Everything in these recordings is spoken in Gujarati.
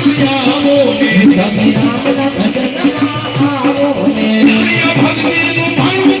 આવો ને તમે રામના ભજનમાં આવો ને ભક્તિનું ભાણું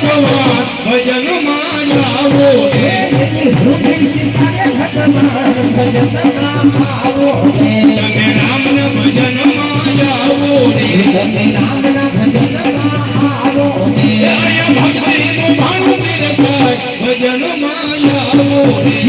ભગવાન ભજન ભજનમાં આવો ને આવો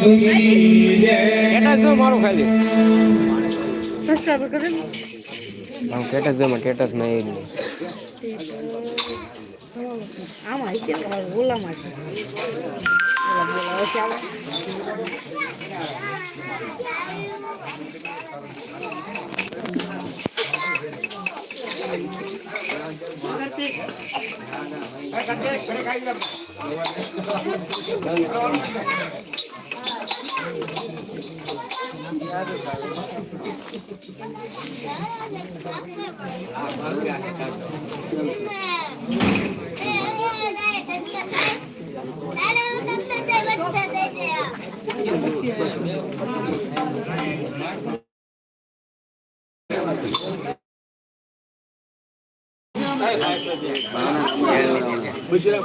સદગુરુદેવ જો મારો ખાલી? આમ સ્ટેટસ જોમાં સ્ટેટસમાં એ નહીં આમાં છે ઓલામાં છે. ગુજરાત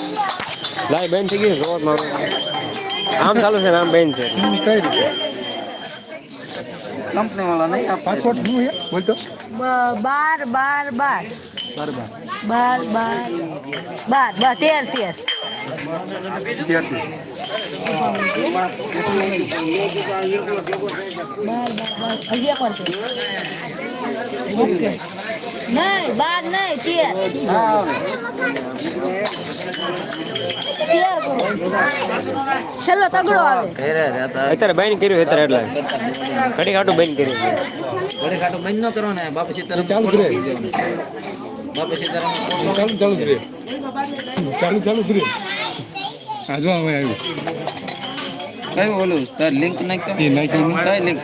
લાઈ બેન થઈ ગઈ રોજ મારો આમ ચાલુ છે આમ બેન છે. કંપની વાળા નહીં આ પાસવર્ડ શું છે? બોલ તો. બાર બાર બાર. બાર બાર. બાર બાર તેર તેર. બાર. ઓકે. નહીં બાર નહીં તેર. તેર છેલ્લો તગડો આવે. અત્યારે બેન કર્યું અત્યારે એટલે. ઘડી કાટું બેન કર્યું ઘરે ખાટું બંધ ન કરો ને બાપુ સીતારામ ચાલુ જ રહે. બાપુ સીતારામ ચાલુ ચાલુ રહે. ચાલુ ચાલુ આવ્યું કયું ઓલું? તાર લિંક નાખ્યો? નાખ્યું કઈ લિંક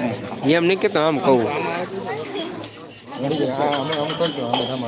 એમ નહીં કે તો આમ કહું. હા અમે આમ કરજો અમે આમાં